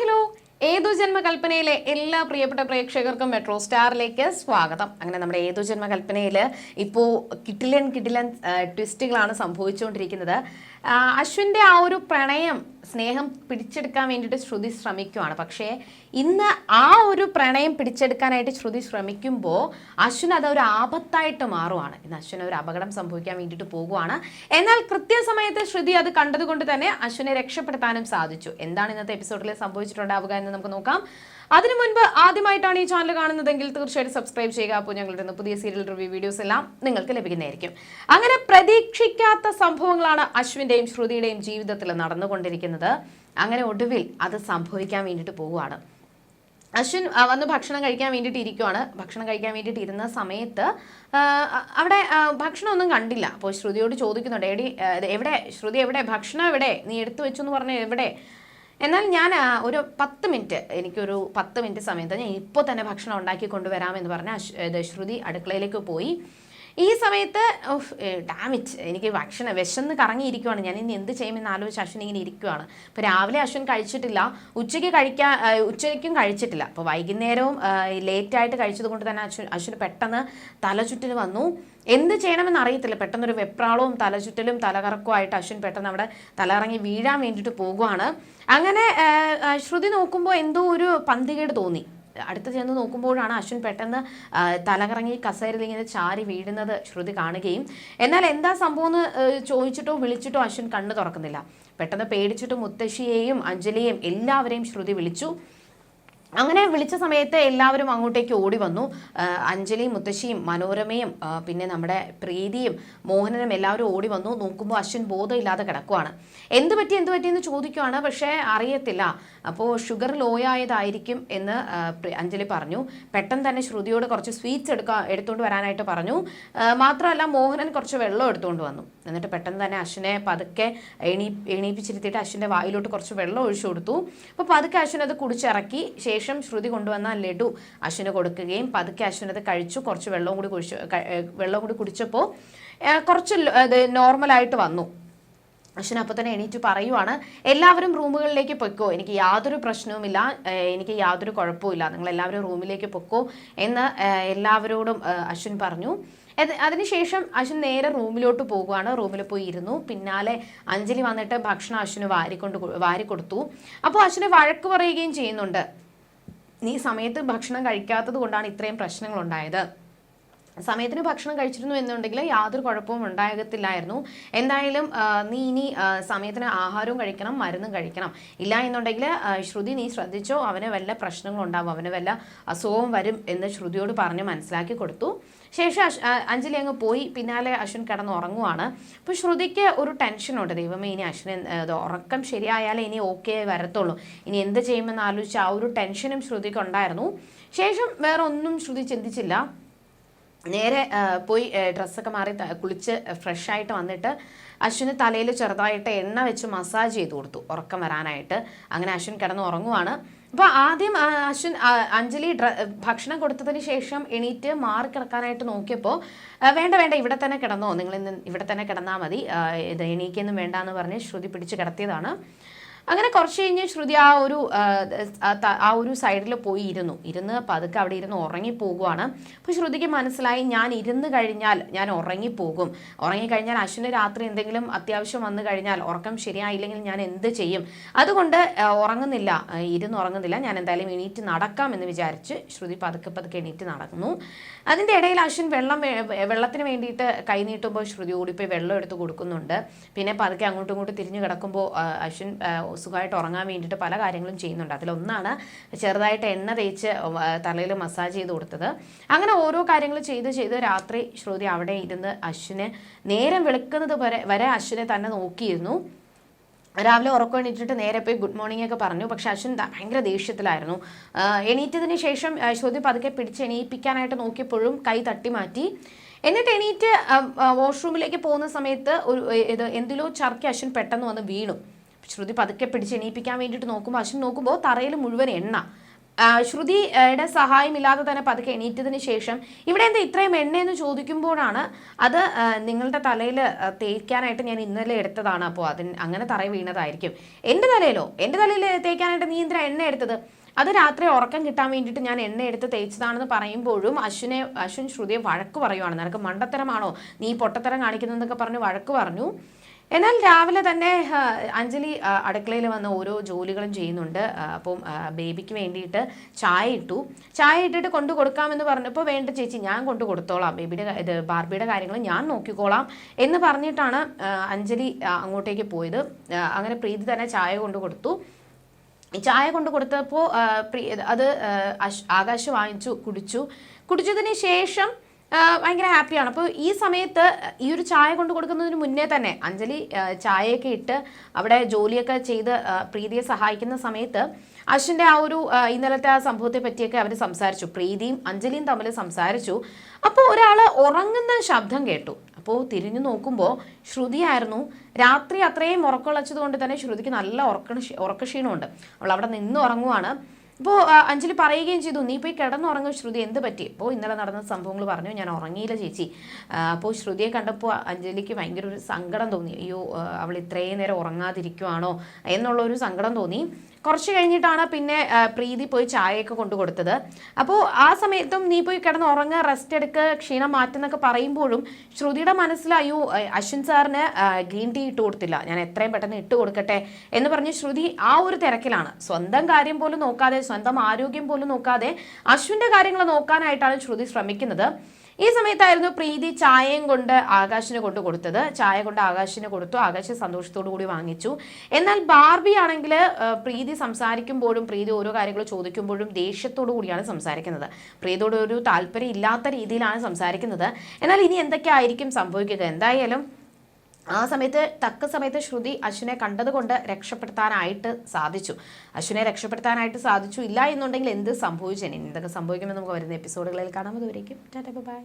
Hello ഏതു ജന്മകൽപ്പനയിലെ എല്ലാ പ്രിയപ്പെട്ട പ്രേക്ഷകർക്കും മെട്രോ സ്റ്റാറിലേക്ക് സ്വാഗതം. അങ്ങനെ നമ്മുടെ ഏതു ജന്മകൽപ്പനയിൽ ഇപ്പോൾ കിട്ടിലൻ കിട്ടിലൻ ട്വിസ്റ്റുകളാണ് സംഭവിച്ചുകൊണ്ടിരിക്കുന്നത്. അശ്വിന്റെ ആ ഒരു പ്രണയം സ്നേഹം പിടിച്ചെടുക്കാൻ വേണ്ടിയിട്ട് ശ്രുതി ശ്രമിക്കുവാണ്. പക്ഷേ ഇന്ന് ആ ഒരു പ്രണയം പിടിച്ചെടുക്കാനായിട്ട് ശ്രുതി ശ്രമിക്കുമ്പോൾ അശ്വിൻ അത് ഒരു ആപത്തായിട്ട് മാറുവാണ്. ഇന്ന് അശ്വിന് ഒരു അപകടം സംഭവിക്കാൻ വേണ്ടിയിട്ട് പോകുവാണ്. എന്നാൽ കൃത്യസമയത്ത് ശ്രുതി അത് കണ്ടതുകൊണ്ട് തന്നെ അശ്വിനെ രക്ഷപ്പെടുത്താനും സാധിച്ചു. എന്താണ് ഇന്നത്തെ എപ്പിസോഡിൽ സംഭവിച്ചിട്ടുണ്ടാവുക എന്ന് നമുക്ക് നോക്കാം. അതിനു മുൻപ് ആദ്യമായിട്ടാണ് ഈ ചാനൽ കാണുന്നതെങ്കിൽ തീർച്ചയായിട്ടും സബ്സ്ക്രൈബ് ചെയ്യുക. അപ്പോൾ ഞങ്ങളുടെ പുതിയ സീരിയൽ റിവ്യൂ വീഡിയോസ് എല്ലാം നിങ്ങൾക്ക് ലഭിക്കുന്നതായിരിക്കും. അങ്ങനെ പ്രതീക്ഷിക്കാത്ത സംഭവങ്ങളാണ് അശ്വിന്റെയും ശ്രുതിയുടെയും ജീവിതത്തിൽ നടന്നുകൊണ്ടിരിക്കുന്നത് അങ്ങനെ ഒടുവിൽ അത് സംഭവിക്കാൻ വേണ്ടിയിട്ട് പോവുകയാണ്. അശ്വിൻ വന്ന് ഭക്ഷണം കഴിക്കാൻ വേണ്ടിയിട്ട് ഇരിക്കുവാണ്. ഭക്ഷണം കഴിക്കാൻ വേണ്ടിയിട്ട് ഇരുന്ന സമയത്ത് അവിടെ ഭക്ഷണം ഭക്ഷണമൊന്നും കണ്ടില്ല. അപ്പോൾ ശ്രുതിയോട് ചോദിക്കുന്നുണ്ട് എടി എവിടെ? ശ്രുതി എവിടെ? ഭക്ഷണം എവിടെ? നീ എടുത്തു വെച്ചു എന്ന് പറഞ്ഞ എവിടെ? എന്നാൽ ഞാൻ ഒരു പത്ത് മിനിറ്റ് എനിക്കൊരു പത്ത് മിനിറ്റ് സമയത്ത് ഞാൻ ഇപ്പോൾ തന്നെ ഭക്ഷണം ഉണ്ടാക്കി കൊണ്ടുവരാമെന്ന് പറഞ്ഞ് ശ്രുതി അടുക്കളയിലേക്ക് പോയി. ഈ സമയത്ത് ഡാമേജ് എനിക്ക് ഭക്ഷണം വിശന്ന് കറങ്ങിയിരിക്കുവാണ്. ഞാൻ ഇനി എന്ത് ചെയ്യുമെന്ന് ആലോചിച്ച് അശ്വിൻ ഇങ്ങനെ ഇരിക്കുവാണ്. ഇപ്പോൾ രാവിലെ അശ്വിൻ കഴിച്ചിട്ടില്ല. ഉച്ചയ്ക്ക് കഴിക്കാൻ ഉച്ചയ്ക്കും കഴിച്ചിട്ടില്ല. അപ്പോൾ വൈകുന്നേരവും ലേറ്റായിട്ട് കഴിച്ചത് കൊണ്ട് തന്നെ അശ്വിൻ അശ്വിന് പെട്ടെന്ന് തലചുറ്റിന് വന്നു. എന്ത് ചെയ്യണമെന്ന് അറിയത്തില്ല. പെട്ടെന്നൊരു വെപ്രാളവും തലചുറ്റലും തലകറക്കവുമായിട്ട് അശ്വിൻ പെട്ടെന്ന് അവിടെ തലകറങ്ങി വീഴാൻ വേണ്ടിയിട്ട് പോകുവാണ്. അങ്ങനെ ശ്രുതി നോക്കുമ്പോൾ എന്തോ ഒരു പന്തികേട് തോന്നി. അടുത്ത് ചെന്ന് നോക്കുമ്പോഴാണ് അശ്വിൻ പെട്ടെന്ന് തലകറങ്ങി കസേരയിൽ ഇങ്ങനെ ചാരി വീഴുന്നത് ശ്രുതി കാണുകയും. എന്നാൽ എന്താ സംഭവം എന്ന് ചോദിച്ചിട്ടോ വിളിച്ചിട്ടോ അശ്വിൻ കണ്ണു തുറക്കുന്നില്ല. പെട്ടെന്ന് പേടിച്ചിട്ട് മുത്തശ്ശിയെയും അഞ്ജലിയെയും എല്ലാവരെയും ശ്രുതി വിളിച്ചു. അങ്ങനെ വിളിച്ച സമയത്ത് എല്ലാവരും അങ്ങോട്ടേക്ക് ഓടി വന്നു. അഞ്ജലി മുത്തശ്ശിയും മനോരമയും പിന്നെ നമ്മുടെ പ്രീതിയും മോഹനനും എല്ലാവരും ഓടി വന്നു. നോക്കുമ്പോൾ അശ്വിൻ ബോധമില്ലാതെ കിടക്കുവാണ്. എന്ത് പറ്റി എന്ത് പറ്റി എന്ന് ചോദിക്കുവാണ് പക്ഷേ അറിയത്തില്ല. അപ്പോൾ ഷുഗർ ലോ ആയതായിരിക്കും എന്ന് അഞ്ജലി പറഞ്ഞു. പെട്ടെന്ന് തന്നെ ശ്രുതിയോട് കുറച്ച് സ്വീറ്റ്സ് എടുക്കാൻ എടുത്തുകൊണ്ട് വരാനായിട്ട് പറഞ്ഞു. മാത്രമല്ല മോഹനൻ കുറച്ച് വെള്ളം എടുത്തുകൊണ്ട് വന്നു. എന്നിട്ട് പെട്ടെന്ന് തന്നെ അശ്വിനെ പതുക്കെ എണീ എണീപ്പിച്ചിരുത്തിയിട്ട് അശ്വിന്റെ വായിലോട്ട് കുറച്ച് വെള്ളം ഒഴിച്ചു കൊടുത്തു. അപ്പോൾ പതുക്കെ അശ്വിൻ അത് കുടിച്ചിറക്കി. ശേഷം ശ്രുതി കൊണ്ടുവന്ന ലഡു അശ്വിന് കൊടുക്കുകയും പതുക്കെ അശ്വിനത് കഴിച്ചു. കുറച്ച് വെള്ളവും കൂടി കുഴിച്ചു വെള്ളം കൂടി കുടിച്ചപ്പോൾ കുറച്ച് നോർമലായിട്ട് വന്നു. അശ്വിൻ അപ്പോൾ തന്നെ എണീറ്റ് പറയുവാണ് എല്ലാവരും റൂമുകളിലേക്ക് പൊയ്ക്കോ. എനിക്ക് യാതൊരു പ്രശ്നവുമില്ല. എനിക്ക് യാതൊരു കുഴപ്പമില്ല നിങ്ങൾ എല്ലാവരും റൂമിലേക്ക് പൊക്കോ എന്ന് എല്ലാവരോടും അശ്വിൻ പറഞ്ഞു. അത് അതിനുശേഷം അശ്വിൻ നേരെ റൂമിലോട്ട് പോകുവാണ്. റൂമിൽ പോയി ഇരുന്നു. പിന്നാലെ അഞ്ജലി വന്നിട്ട് ഭക്ഷണം അശ്വിന് വാരിക്കൊണ്ട് വാരിക്കൊടുത്തു വാരി കൊടുത്തു. അപ്പോൾ അശ്വിന് വഴക്ക് പറയുകയും ചെയ്യുന്നുണ്ട്. നീ സമയത്ത് ഭക്ഷണം കഴിക്കാത്തത് കൊണ്ടാണ് ഇത്രയും പ്രശ്നങ്ങൾ ഉണ്ടായത് സമയത്തിന് ഭക്ഷണം കഴിച്ചിരുന്നു എന്നുണ്ടെങ്കിൽ യാതൊരു കുഴപ്പവും ഉണ്ടാകത്തില്ലായിരുന്നു. എന്തായാലും നീ ഇനി സമയത്തിന് ആഹാരവും കഴിക്കണം മരുന്നും കഴിക്കണം. ഇല്ല എന്നുണ്ടെങ്കിൽ ശ്രുതി നീ ശ്രദ്ധിച്ചോ? അവന് വല്ല പ്രശ്നങ്ങളും ഉണ്ടാവും അവന് വല്ല അസുഖവും വരും എന്ന് ശ്രുതിയോട് പറഞ്ഞ് മനസ്സിലാക്കി കൊടുത്തു. ശേഷം അഞ്ജലി അങ്ങ് പോയി. പിന്നാലെ അശ്വിൻ കിടന്ന് ഉറങ്ങുവാണ് അപ്പോൾ ശ്രുതിക്ക് ഒരു ടെൻഷനുണ്ട്. ദൈവമേ ഇനി അശ്വിൻ ഉറക്കം ശരിയായാലേ ഇനി ഓക്കെ വരത്തുള്ളൂ. ഇനി എന്ത് ചെയ്യുമെന്ന് ആലോചിച്ച് ആ ഒരു ടെൻഷനും ശ്രുതിക്ക് ഉണ്ടായിരുന്നു ശേഷം വേറെ ഒന്നും ശ്രുതി ചിന്തിച്ചില്ല. നേരെ പോയി ഡ്രസ്സൊക്കെ മാറി കുളിച്ച് ഫ്രഷ് ആയിട്ട് വന്നിട്ട് അശ്വിന് തലയിൽ ചെറുതായിട്ട് എണ്ണ വെച്ച് മസാജ് ചെയ്ത് കൊടുത്തു ഉറക്കം വരാനായിട്ട്. അങ്ങനെ അശ്വിൻ കിടന്ന് ഉറങ്ങുവാണ്. അപ്പോൾ ആദ്യം അശ്വിൻ അഞ്ജലി ഭക്ഷണം കൊടുത്തതിന് ശേഷം എണീറ്റ് മാറി കിടക്കാനായിട്ട് നോക്കിയപ്പോൾ വേണ്ട വേണ്ട ഇവിടെ തന്നെ കിടന്നോ നിങ്ങൾ ഇന്ന് ഇവിടെ തന്നെ കിടന്നാൽ മതി ഇത് എണീക്കൊന്നും വേണ്ട എന്ന് പറഞ്ഞ് ശ്രുതി പിടിച്ച് കിടത്തിയതാണ്. അങ്ങനെ കുറച്ച് കഴിഞ്ഞ് ശ്രുതി ആ ഒരു ആ, ഒരു സൈഡിൽ പോയി ഇരുന്നു. ഇരുന്ന് പതുക്കെ അവിടെ ഇരുന്ന് ഉറങ്ങിപ്പോകുവാണ് അപ്പോൾ ശ്രുതിക്ക് മനസ്സിലായി ഞാൻ ഇരുന്ന് കഴിഞ്ഞാൽ ഞാൻ ഉറങ്ങിപ്പോകും. ഉറങ്ങിക്കഴിഞ്ഞാൽ അശ്വിന് രാത്രി എന്തെങ്കിലും അത്യാവശ്യം വന്നു കഴിഞ്ഞാൽ ഉറക്കം ശരിയായില്ലെങ്കിൽ ഞാൻ എന്ത് ചെയ്യും? അതുകൊണ്ട് ഉറങ്ങുന്നില്ല. ഇരുന്ന് ഉറങ്ങുന്നില്ല. ഞാൻ എന്തായാലും എണീറ്റ് നടക്കാം എന്ന് വിചാരിച്ച് ശ്രുതി പതുക്കെ പതുക്കെ എണീറ്റ് നടന്നു അതിന്റെ ഇടയിൽ അശ്വിൻ വെള്ളം വെള്ളത്തിന് വേണ്ടിയിട്ട് കൈ നീട്ടുമ്പോൾ ശ്രുതി ഓടിപ്പോയി വെള്ളം എടുത്ത് കൊടുക്കുന്നുണ്ട്. പിന്നെ പതുക്കെ അങ്ങോട്ടും ഇങ്ങോട്ടും തിരിഞ്ഞു കിടക്കുമ്പോൾ അശ്വിൻ സുഖമായിട്ട് ഉറങ്ങാൻ വേണ്ടിയിട്ട് പല കാര്യങ്ങളും ചെയ്യുന്നുണ്ട്. അതിലൊന്നാണ് ചെറുതായിട്ട് എണ്ണ തേച്ച് തലയിൽ മസാജ് ചെയ്ത് കൊടുത്തത്. അങ്ങനെ ഓരോ കാര്യങ്ങൾ ചെയ്ത് ചെയ്ത് രാത്രി ശ്രുതി അവിടെ ഇരുന്ന് അശ്വിനെ നേരം വെളുക്കുന്നത് വരെ വരെ അശ്വിനെ തന്നെ നോക്കിയിരുന്നു. രാവിലെ ഉറക്കം എണീറ്റിട്ട് നേരെ പോയി ഗുഡ് മോർണിംഗ് ഒക്കെ പറഞ്ഞു. പക്ഷെ അശ്വിൻ ഭയങ്കര ദേഷ്യത്തിലായിരുന്നു. എണീറ്റതിന് ശേഷം ശ്രുതി പതുക്കെ പിടിച്ച് എണീപ്പിക്കാനായിട്ട് നോക്കിയപ്പോഴും കൈ തട്ടി മാറ്റി. എന്നിട്ട് എണീറ്റ് വാഷ്റൂമിലേക്ക് പോകുന്ന സമയത്ത് ഒരു ഇത് എന്തിലോ ചർക്കി അശ്വിൻ പെട്ടെന്ന് വന്ന് വീണു. ശ്രുതി പതുക്കെ പിടിച്ച് എണീപ്പിക്കാൻ വേണ്ടിയിട്ട് നോക്കുമ്പോൾ അശ്വിൻ നോക്കുമ്പോൾ തറയിൽ മുഴുവൻ എണ്ണ. ശ്രുതിയുടെ സഹായമില്ലാതെ തന്നെ പതുക്കെ എണീറ്റതിന് ശേഷം ഇവിടെ എന്താ ഇത്രയും എണ്ണയെന്ന് ചോദിക്കുമ്പോഴാണ് അത് നിങ്ങളുടെ തലയിൽ തേക്കാനായിട്ട് ഞാൻ ഇന്നലെ എടുത്തതാണ്. അപ്പോൾ അതിന് അങ്ങനെ തറ വീണതായിരിക്കും. എന്റെ തലയിലോ? എന്റെ തലയിൽ തേക്കാനായിട്ട് നീ എന്തിനാ എണ്ണ എടുത്തത്? അത് രാത്രി ഉറക്കം കിട്ടാൻ വേണ്ടിയിട്ട് ഞാൻ എണ്ണ എടുത്ത് തേച്ചതാണെന്ന് പറയുമ്പോഴും അശ്വിനെ അശ്വിൻ ശ്രുതിയെ വഴക്ക് പറയുവാണ്. നിനക്ക് മണ്ടത്തരമാണോ? നീ പൊട്ടത്തരം കാണിക്കുന്നതെന്നൊക്കെ പറഞ്ഞ് വഴക്ക് പറഞ്ഞു. എന്നാൽ രാവിലെ തന്നെ അഞ്ജലി അടുക്കളയിൽ വന്ന് ഓരോ ജോലികളും ചെയ്യുന്നുണ്ട്. അപ്പം ബേബിക്ക് വേണ്ടിയിട്ട് ചായ ഇട്ടു. ചായ ഇട്ടിട്ട് കൊണ്ടു കൊടുക്കാമെന്ന് പറഞ്ഞപ്പോൾ വേണ്ട ചേച്ചി ഞാൻ കൊണ്ടു കൊടുത്തോളാം. ബേബിയുടെ ഇത് ബാർബിയുടെ കാര്യങ്ങൾ ഞാൻ നോക്കിക്കോളാം എന്ന് പറഞ്ഞിട്ടാണ് അഞ്ജലി അങ്ങോട്ടേക്ക് പോയത്. അങ്ങനെ പ്രീതി തന്നെ ചായ കൊണ്ടു കൊടുത്തു. ചായ കൊണ്ട് കൊടുത്തപ്പോൾ അത് ആകാശ് വാങ്ങിച്ചു കുടിച്ചു. കുടിച്ചതിന് ശേഷം ഭയങ്കര ഹാപ്പിയാണ്. അപ്പോൾ ഈ സമയത്ത് ഈ ഒരു ചായ കൊണ്ട് കൊടുക്കുന്നതിന് മുന്നേ തന്നെ അഞ്ജലി ചായയൊക്കെ ഇട്ട് അവിടെ ജോലിയൊക്കെ ചെയ്ത് പ്രീതിയെ സഹായിക്കുന്ന സമയത്ത് അശ്വിന്റെ ആ ഒരു ഇന്നലത്തെ ആ സംഭവത്തെ പറ്റിയൊക്കെ അവർ സംസാരിച്ചു. പ്രീതിയും അഞ്ജലിയും തമ്മിൽ സംസാരിച്ചു. അപ്പോൾ ഒരാൾ ഉറങ്ങുന്ന ശബ്ദം കേട്ടു. അപ്പോൾ തിരിഞ്ഞു നോക്കുമ്പോൾ ശ്രുതിയായിരുന്നു രാത്രി അത്രയും ഉറക്കൊളച്ചത് കൊണ്ട് തന്നെ ശ്രുതിക്ക് നല്ല ഉറക്ക ഉറക്കക്ഷീണമുണ്ട്. അവൾ അവിടെ നിന്ന് ഉറങ്ങുവാണ്. അപ്പോൾ അഞ്ജലി പറയുകയും ചെയ്തു നീ പോയി കിടന്നുറങ്ങും ശ്രുതി എന്ത് പറ്റി? അപ്പോൾ ഇന്നലെ നടന്ന സംഭവങ്ങൾ പറഞ്ഞു ഞാൻ ഉറങ്ങിയില്ല ചേച്ചി. അപ്പോൾ ശ്രുതിയെ കണ്ടപ്പോൾ അഞ്ജലിക്ക് ഭയങ്കര ഒരു സങ്കടം തോന്നി. അയ്യോ അവൾ ഇത്രയും നേരം ഉറങ്ങാതിരിക്കുവാണോ? എന്നുള്ള ഒരു സങ്കടം തോന്നി. കുറച്ച് കഴിഞ്ഞിട്ടാണ് പിന്നെ പ്രീതി പോയി ചായയൊക്കെ കൊണ്ടു കൊടുത്തത്. അപ്പോൾ ആ സമയത്തും നീ പോയി കിടന്ന് ഉറങ്ങുക റെസ്റ്റ് എടുക്കുക ക്ഷീണം മാറ്റുന്നൊക്കെ പറയുമ്പോഴും ശ്രുതിയുടെ മനസ്സിൽ അയ്യോ അശ്വിൻ സാറിന് ഗ്രീൻ ടീ ഇട്ട് കൊടുത്തില്ല. ഞാൻ എത്രയും പെട്ടെന്ന് ഇട്ട് കൊടുക്കട്ടെ എന്ന് പറഞ്ഞ് ശ്രുതി ആ ഒരു തിരക്കിലാണ്. സ്വന്തം കാര്യം പോലും നോക്കാതെ സ്വന്തം ആരോഗ്യം പോലും നോക്കാതെ അശ്വിന്റെ കാര്യങ്ങൾ നോക്കാനായിട്ടാണ് ശ്രുതി ശ്രമിക്കുന്നത്. ഈ സമയത്തായിരുന്നു പ്രീതി ചായയും കൊണ്ട് ആകാശിന് കൊണ്ട് കൊടുത്തത്. ചായ കൊണ്ട് ആകാശിന് കൊടുത്തു. ആകാശ് സന്തോഷത്തോടു കൂടി വാങ്ങിച്ചു. എന്നാൽ ബാർബി ആണെങ്കിൽ പ്രീതി സംസാരിക്കുമ്പോഴും പ്രീതി ഓരോ കാര്യങ്ങൾ ചോദിക്കുമ്പോഴും ദേഷ്യത്തോടു കൂടിയാണ് സംസാരിക്കുന്നത്. പ്രീതിയോട് ഒരു താല്പര്യം ഇല്ലാത്ത രീതിയിലാണ് സംസാരിക്കുന്നത്. എന്നാൽ ഇനി എന്തൊക്കെയായിരിക്കും സംഭവിക്കുക? എന്തായാലും ആ സമയത്ത് തക്ക സമയത്ത് ശ്രുതി അശ്വിനെ കണ്ടതുകൊണ്ട് രക്ഷപ്പെടുത്താനായിട്ട് സാധിച്ചു. അശ്വിനെ രക്ഷപ്പെടുത്താനായിട്ട് സാധിച്ചു ഇല്ല എന്നുണ്ടെങ്കിൽ എന്ത് സംഭവിച്ചേനെ എന്തൊക്കെ സംഭവിക്കുമെന്ന് നമുക്ക് വരുന്ന എപ്പിസോഡുകളിൽ കാണാം. അതുവരേക്കും ടാറ്റ ബൈ